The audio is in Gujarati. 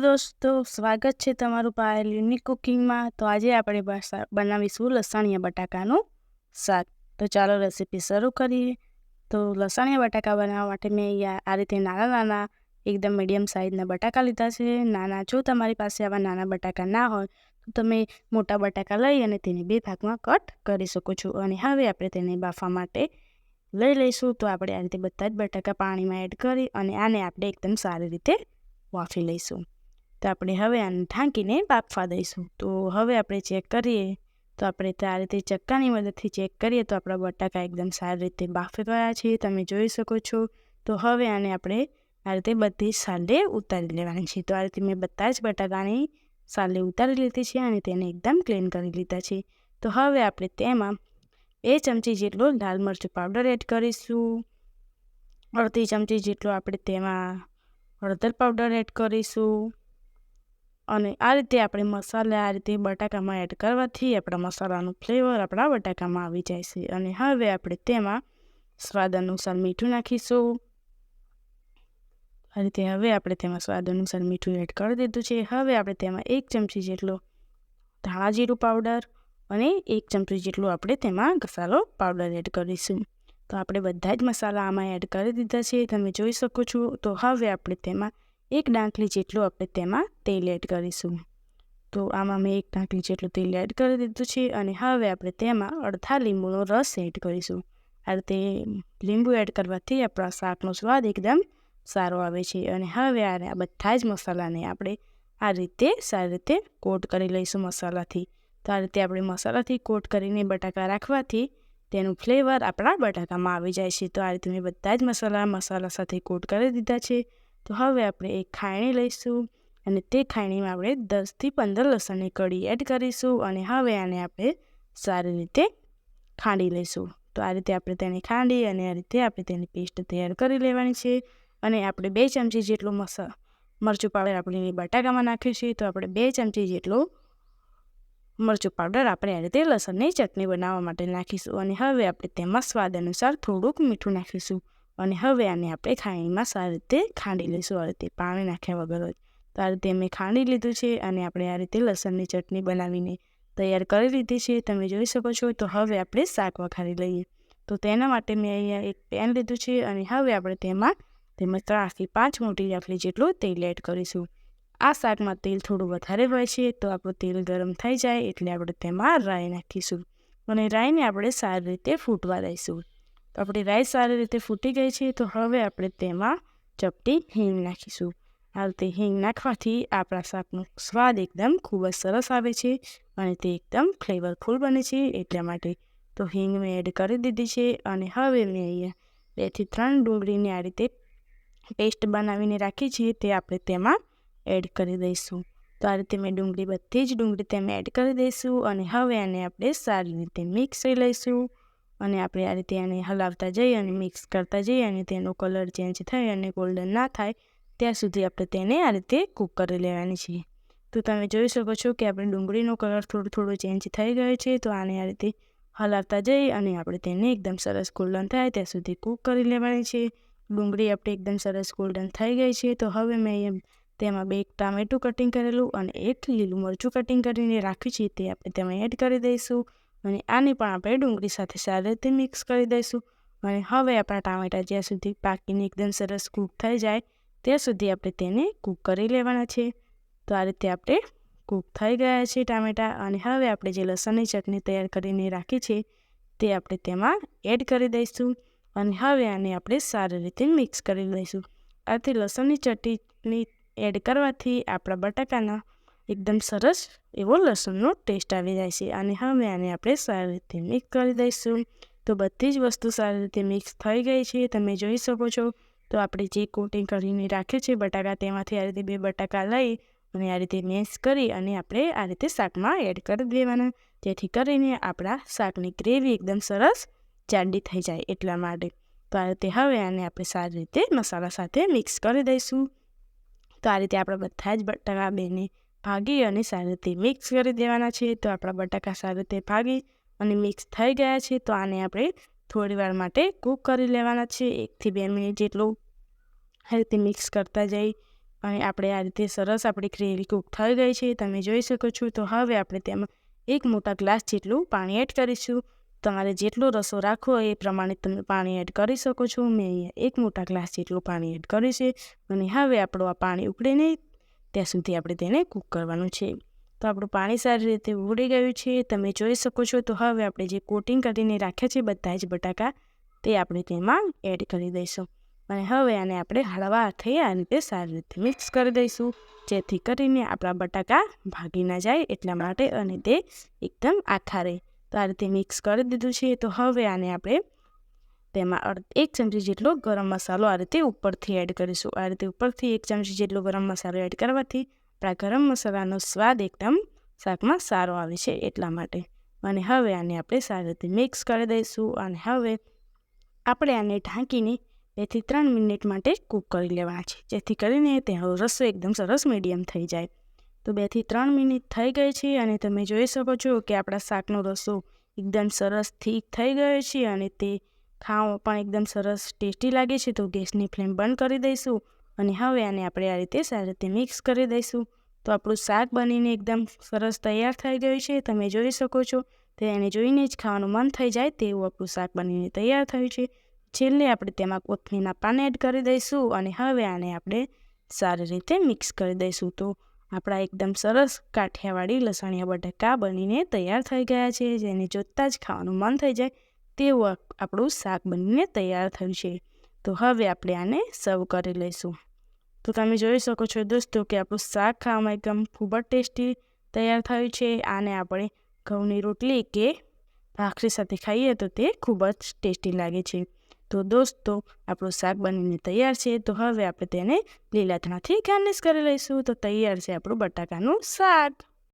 દોસ્તો સ્વાગત છે તમારું પાયલ યુનિક કુકિંગમાં. તો આજે આપણે બનાવીશું લસણિયા બટાકાનું શાક. તો ચાલો રેસીપી શરૂ કરીએ. તો લસણિયા બટાકા બનાવવા માટે મેં અહીંયા આ રીતે નાના નાના, એકદમ મીડિયમ સાઇઝના બટાકા લીધા છે. નાના જો તમારી પાસે આવા નાના બટાકા ના હોય, તો તમે મોટા બટાકા લઈ અને તેને બે ભાગમાં કટ કરી શકો છો. અને હવે આપણે તેને બાફવા માટે લઈ લઈશું. તો આપણે આ રીતે બધા જ બટાકા પાણીમાં એડ કરી અને આને આપણે એકદમ સારી રીતે વાફી લઈશું. તો આપણે હવે આને ઢાંકીને બાફવા દઈશું. તો હવે આપણે ચેક કરીએ. તો આપણે આ રીતે ચક્કાની મદદથી ચેક કરીએ તો આપણા બટાકા એકદમ સારી રીતે બાફી ગયા છે. તમે જોઈ શકો છો. તો હવે આને આપણે આ રીતે બધી સાલે ઉતારી લેવાની છે. તો આ રીતે મેં બધા જ બટાકાની સાલે ઉતારી લીધી છે અને તેને એકદમ ક્લીન કરી લીધા છે. તો હવે આપણે તેમાં બે ચમચી જેટલો લાલ મરચું પાવડર એડ કરીશું. અડધી ચમચી જેટલો આપણે તેમાં હળદર પાવડર એડ કરીશું. અને આ રીતે આપણે મસાલા આ રીતે બટાકામાં એડ કરવાથી આપણા મસાલાનું ફ્લેવર આપણા બટાકામાં આવી જાય છે. અને હવે આપણે તેમાં સ્વાદ અનુસાર મીઠું નાખીશું. આ રીતે હવે આપણે તેમાં સ્વાદ અનુસાર મીઠું એડ કરી દીધું છે. હવે આપણે તેમાં એક ચમચી જેટલો ધાણા જીરું પાવડર અને એક ચમચી જેટલું આપણે તેમાં મસાલો પાવડર એડ કરીશું. તો આપણે બધા જ મસાલા આમાં એડ કરી દીધા છે. તમે જોઈ શકો છો. તો હવે આપણે તેમાં એક ડાંકલી જેટલું આપણે તેમાં તેલ એડ કરીશું. તો આમાં મેં એક ડાંકલી જેટલું તેલ એડ કરી દીધું છે અને હવે આપણે તેમાં અડધા લીંબુનો રસ એડ કરીશું. આ રીતે લીંબુ એડ કરવાથી આપણા શાકનો સ્વાદ એકદમ સારો આવે છે અને હવે આ બધા જ મસાલાને આપણે આ રીતે સારી રીતે કોટ કરી લઈશું મસાલાથી. તો આ રીતે આપણે મસાલાથી કોટ કરીને બટાકા રાખવાથી તેનું ફ્લેવર આપણા બટાકામાં આવી જાય છે. તો આ રીતે મેં બધા જ મસાલા મસાલા સાથે કોટ કરી દીધા છે. તો હવે આપણે એક ખાયણી લઈશું અને તે ખાયણીમાં આપણે દસથી પંદર લસણની કળી એડ કરીશું અને હવે આને આપણે સારી રીતે ખાંડી લઈશું. તો આ રીતે આપણે તેને ખાંડી અને આ રીતે આપણે તેની પેસ્ટ તૈયાર કરી લેવાની છે અને આપણે બે ચમચી જેટલું મસા, મરચું પાવડર આપણે બટાકામાં નાખ્યું છે. તો આપણે બે ચમચી જેટલું મરચું પાવડર આપણે આ રીતે લસણની ચટણી બનાવવા માટે નાખીશું અને હવે આપણે તેમાં સ્વાદ અનુસાર થોડુંક મીઠું નાખીશું. અને હવે આને આપણે ખાણીમાં સારી રીતે ખાંડી લઈશું. આ રીતે પાણી નાખ્યા વગર જ. તો આ રીતે મેં ખાંડી લીધું છે અને આપણે આ રીતે લસણની ચટણી બનાવીને તૈયાર કરી લીધી છે. તમે જોઈ શકો છો તો હવે આપણે શાક વઘારી લઈએ. તો તેના માટે મેં અહીંયા એક પેન લીધું છે અને હવે આપણે તેમાં તેમાં ત્રણથી પાંચ મોટી જાફલી જેટલું તેલ એડ કરીશું. આ શાકમાં તેલ થોડું વધારે હોય છે તો આપણું તેલ ગરમ થઈ જાય એટલે આપણે તેમાં રાઈ નાખીશું. અને રાઈને આપણે સારી રીતે ફૂટવા દઈશું. તો આપણી રાઈ સારી રીતે ફૂટી ગઈ છે, તો હવે આપણે તેમાં ચપટી હિંગ નાખીશું. આ રીતે હિંગ નાખવાથી આપણા શાકનો સ્વાદ એકદમ ખૂબ જ સરસ આવે છે અને તે એકદમ ફ્લેવરફુલ બને છે એટલા માટે. તો હિંગ મેં એડ કરી દીધી છે અને હવે મેં અહીંયા બેથી ત્રણ ડુંગળીને આ રીતે પેસ્ટ બનાવીને રાખી છે, તે આપણે તેમાં એડ કરી દઈશું. તો આ રીતે મેં ડુંગળી બધી જ ડુંગળી તેમાં એડ કરી દઈશું અને હવે આને આપણે સારી રીતે મિક્સ કરી લઈશું. અને આપણે આ રીતે એને હલાવતા જઈએ અને મિક્સ કરતા જઈએ અને તેનો કલર ચેન્જ થાય અને ગોલ્ડન ના થાય, ત્યાં સુધી આપણે તેને આ રીતે કૂક કરી લેવાની છે તો તમે જોઈ શકો છો કે આપણે ડુંગળીનો કલર થોડો થોડો ચેન્જ થઈ ગયો છે, તો આને આ રીતે હલાવતા જઈએ અને આપણે તેને એકદમ સરસ ગોલ્ડન થાય ત્યાં સુધી કૂક કરી લેવાની છે ડુંગળી આપણે એકદમ સરસ ગોલ્ડન થઈ ગઈ છે, તો હવે મેં તેમાં બે ટામેટું કટિંગ કરેલું અને એક લીલું મરચું કટિંગ કરીને રાખ્યું છે, તે આપણે તેમાં એડ કરી દઈશું. અને આને પણ આપણે ડુંગળી સાથે સારી રીતે મિક્સ કરી દઈશું. અને હવે આપણા ટામેટા જ્યાં સુધી પાકીને એકદમ સરસ કૂક થઈ જાય, ત્યાં સુધી આપણે તેને કૂક કરી લેવાના છે. તો આ રીતે આપણે કૂક થઈ ગયા છે ટામેટા અને હવે આપણે જે લસણની ચટણી તૈયાર કરીને રાખી છે, તે આપણે તેમાં એડ કરી દઈશું. અને હવે આને આપણે સારી રીતે મિક્સ કરી દઈશું આથી લસણની ચટણી એડ કરવાથી આપણા બટાકાના એકદમ સરસ એવો લસણનો ટેસ્ટ આવી જાય છે. અને હવે આને આપણે સારી રીતે મિક્સ કરી દઈશું. તો બધી જ વસ્તુ સારી રીતે મિક્સ થઈ ગઈ છે. તમે જોઈ શકો છો. તો આપણે જે કોટિંગ કરીને રાખે છે બટાકા, તેમાંથી આ રીતે બે બટાકા લઈ અને આ રીતે મેશ કરી અને આપણે આ રીતે શાકમાં એડ કરી દેવાના. જેથી કરીને આપણા શાકની ગ્રેવી એકદમ સરસ જાડી થઈ જાય એટલા માટે. તો આ રીતે હવે આને આપણે સારી રીતે મસાલા સાથે મિક્સ કરી દઈશું. તો આ રીતે આપણા બધા જ બટાકા બેને ભાગી અને સારી રીતે મિક્સ કરી દેવાના છે તો આપણા બટાકા સારી રીતે ભાગી અને મિક્સ થઈ ગયા છે. તો આને આપણે થોડી વાર માટે કૂક કરી લેવાના છે એકથી બે મિનિટ જેટલું આ રીતે મિક્સ કરતા જઈ અને આપણે આ રીતે સરસ આપણી ગ્રેવી કૂક થઈ ગઈ છે. તમે જોઈ શકો છો. તો હવે આપણે તેમાં એક મોટા ગ્લાસ જેટલું પાણી એડ કરીશું. તમારે જેટલો રસો રાખવો એ પ્રમાણે તમે પાણી એડ કરી શકો છો. મેં અહીંયા એક મોટા ગ્લાસ જેટલું પાણી એડ કર્યું છે. અને હવે આપણું આ પાણી ઉકળીને ત્યાં સુધી આપણે તેને કૂક કરવાનું છે. તો આપણું પાણી સારી રીતે ઉડી ગયું છે. તમે જોઈ શકો છો તો હવે આપણે જે કોટિંગ કરીને રાખ્યા છે બધા જ બટાકા, તે આપણે તેમાં એડ કરી દઈશું. અને હવે આને આપણે હળવા થઈ આ રીતે સારી રીતે મિક્સ કરી દઈશું, જેથી કરીને આપણા બટાકા ભાગી ના જાય એટલા માટે અને તે એકદમ આખા રહે. તો આ રીતે મિક્સ કરી દીધું છે. તો હવે આને આપણે તેમાં એક ચમચી જેટલો ગરમ મસાલો આ રીતે ઉપરથી એડ કરીશું. આ રીતે ઉપરથી એક ચમચી જેટલો ગરમ મસાલો એડ કરવાથી આપણા ગરમ મસાલાનો સ્વાદ એકદમ શાકમાં સારો આવે છે એટલા માટે. અને હવે આને આપણે સારી રીતે મિક્સ કરી દઈશું અને હવે આપણે આને ઢાંકીને બેથી ત્રણ મિનિટ માટે કૂક કરી લેવાના છે. જેથી કરીને તેનો રસો એકદમ સરસ મીડિયમ થઈ જાય. તો બેથી ત્રણ મિનિટ થઈ ગઈ છે અને તમે જોઈ શકો છો કે આપણા શાકનો રસો એકદમ સરસ, થીક થઈ ગયો છે અને તે ખાવો પણ એકદમ સરસ ટેસ્ટી લાગે છે, તો ગેસની ફ્લેમ બંધ કરી દઈશું અને હવે આને આપણે આ રીતે સારી રીતે મિક્સ કરી દઈશું. તો આપણું શાક બનીને એકદમ સરસ તૈયાર થઈ ગયું છે, તમે જોઈ શકો છો. તો એને જોઈને જ ખાવાનું મન થઈ જાય તેવું આપણું શાક બનીને તૈયાર થયું છે. છેલ્લે આપણે તેમાં કોથમીરના પાન એડ કરી દઈશું અને હવે આને આપણે સારી રીતે મિક્સ કરી દઈશું. તો આપણા એકદમ સરસ કાઠિયાવાડી લસણિયા બટાકા બનીને તૈયાર થઈ ગયા છે, જેને જોતાં જ ખાવાનું મન થઈ જાય. તેવું આપણું શાક બનીને તૈયાર થયું છે તો હવે આપણે આને સર્વ કરી લઈશું. તો તમે જોઈ શકો છો દોસ્તો કે આપણું શાક ખાવામાં એકદમ ખૂબ જ ટેસ્ટી તૈયાર થયું છે. આને આપણે ઘઉંની રોટલી કે ભાખરી સાથે ખાઈએ તો તે ખૂબ જ ટેસ્ટી લાગે છે. તો દોસ્તો, આપણું શાક બનીને તૈયાર છે. તો હવે આપણે તેને લીલા ધણાથી ગાર્નિશ કરી લઈશું. તો તૈયાર છે આપણું બટાકાનું શાક.